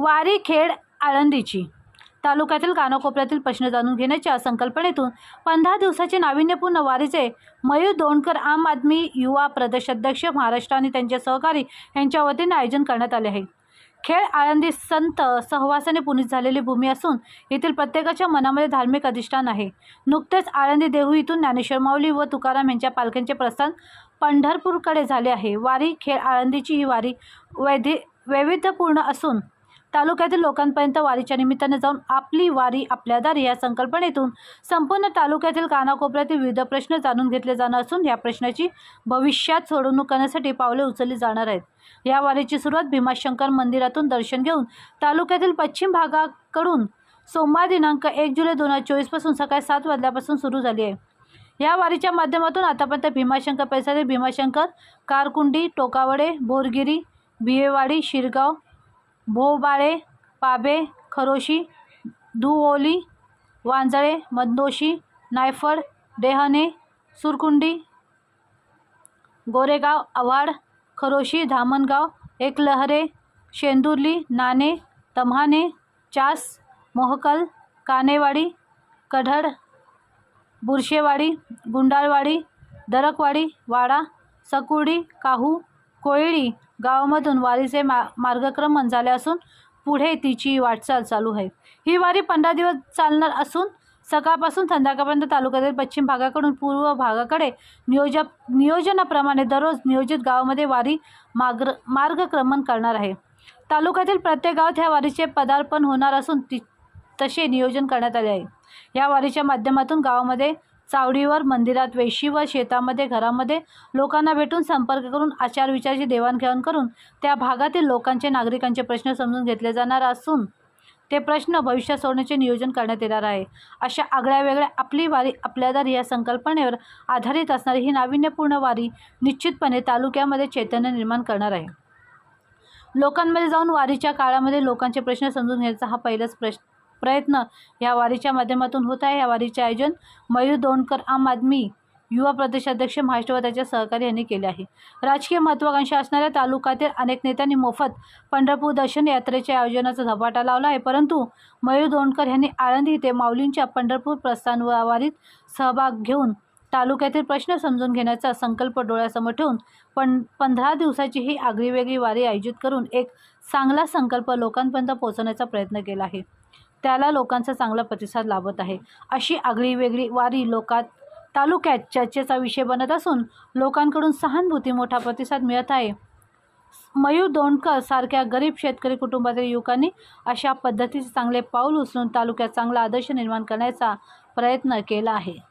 वारी खेड आळंदीची. तालुक्यातील कानाकोपऱ्यातील प्रश्न जाणून घेण्याच्या संकल्पनेतून पंधरा दिवसाचे नाविन्यपूर्ण वारीचे मयूर दोंडकर आम आदमी युवा प्रदेशाध्यक्ष महाराष्ट्र आणि त्यांचे सहकारी यांच्या वतीने आयोजन करण्यात आले आहे. खेळ आळंदी संत सहवासाने पुनीत झालेली भूमी असून येथील प्रत्येकाच्या मनामध्ये धार्मिक अधिष्ठान आहे. नुकतेच आळंदी देहू इथून ज्ञानेश्वर माऊली व तुकाराम यांच्या पालख्यांचे प्रस्थान पंढरपूरकडे झाले आहे. वारी खेळ आळंदीची ही वारी वैधि वैविध्यपूर्ण असून तालुक्यातील लोकांपर्यंत वारीच्या निमित्ताने जाऊन आपली वारी आपल्या दारी या संकल्पनेतून संपूर्ण तालुक्यातील कानाकोपऱ्यातील विविध प्रश्न जाणून घेतले जाणार असून या प्रश्नाची भविष्यात सोडवणूक करण्यासाठी पावले उचलली जाणार आहेत. या वारीची सुरुवात भीमाशंकर मंदिरातून दर्शन घेऊन तालुक्यातील पश्चिम भागाकडून सोमवार दिनांक एक जुलै दोन हजार चोवीसपासून सकाळी सात वाजल्यापासून सुरू झाली आहे. या वारीच्या माध्यमातून आतापर्यंत भीमाशंकर परिसरातील भीमाशंकर कारकुंडी टोकावडे बोरगिरी बिहेवाडी शिरगाव भोबाळे पाबे, खरोशी, दुओली वांजळे मंदोशी नायफड, डेहणे, सुरकुंडी, गोरेगाव, आव्हाड, खरोशी, धामणगाव, एकलहरे, शेंदुर्ली, नाणे, तम्हाणे, चास, मोहकल, कानेवाडी, कढड, बुरशेवाडी, गुंडाळवाडी, दरकवाडी, वाडा सकुडी काहू कोयळी गावामधून वारीचे मा मार्गक्रमण झाले असून पुढे तिची वाटचाल चालू आहे. ही वारी पंधरा दिवस चालणार असून सकाळपासून संध्याकाळपर्यंत तालुक्यातील पश्चिम भागाकडून पूर्व भागाकडे नियोजक नियोजनाप्रमाणे दररोज नियोजित गावामध्ये वारी मार्ग मार्गक्रमण करणार आहे. तालुक्यातील प्रत्येक गावात ह्या वारीचे पदार्पण होणार असून ती तसे नियोजन करण्यात आले आहे. या वारीच्या माध्यमातून गावामध्ये चावडीवर मंदिरात वेशी व शेतामध्ये घरामध्ये लोकांना भेटून संपर्क करून आचारविचाराची देवाणघेवाण करून त्या भागातील लोकांचे नागरिकांचे प्रश्न समजून घेतले जाणार असून ते प्रश्न भविष्यात सोडण्याचे नियोजन करण्यात येणार आहे. अशा आगळ्या वेगळ्या आपली वारी आपल्या दारी या संकल्पनेवर आधारित असणारी ही नाविन्यपूर्ण वारी निश्चितपणे तालुक्यामध्ये चैतन्य निर्माण करणार आहे. लोकांमध्ये जाऊन वारीच्या काळामध्ये लोकांचे प्रश्न समजून घ्यायचा हा पहिलाच प्रश्न प्रयत्न या वारीच्या माध्यमातून होत आहे. या वारीचे आयोजन मयूर दोंडकर आम आदमी युवा प्रदेशाध्यक्ष महाराष्ट्र व त्याच्या सहकारी यांनी केले आहे. राजकीय महत्त्वाकांक्षा असणाऱ्या तालुक्यातील अनेक नेत्यांनी मोफत पंढरपूर दर्शन यात्रेच्या आयोजनाचा झपाटा लावला आहे. परंतु मयूर दोंडकर यांनी आळंदी येथे माऊलींच्या पंढरपूर प्रस्थान व वारीत सहभाग घेऊन तालुक्यातील प्रश्न समजून घेण्याचा संकल्प डोळ्यासमोर ठेवून पण पंधरा दिवसाची ही आगळीवेगळी वारी आयोजित करून एक चांगला संकल्प लोकांपर्यंत पोहोचवण्याचा प्रयत्न केला आहे. त्याला लोकांचा चांगला प्रतिसाद लाभत आहे. अशी आगळी वेगळी वारी लोकात तालुक्यात चर्चेचा विषय बनत असून लोकांकडून सहानुभूती मोठा प्रतिसाद मिळत आहे. मयूर दोंडकर सारख्या गरीब शेतकरी कुटुंबातील युवकांनी अशा पद्धतीचे चांगले पाऊल उचलून तालुक्यात चांगला आदर्श निर्माण करण्याचा प्रयत्न केला आहे.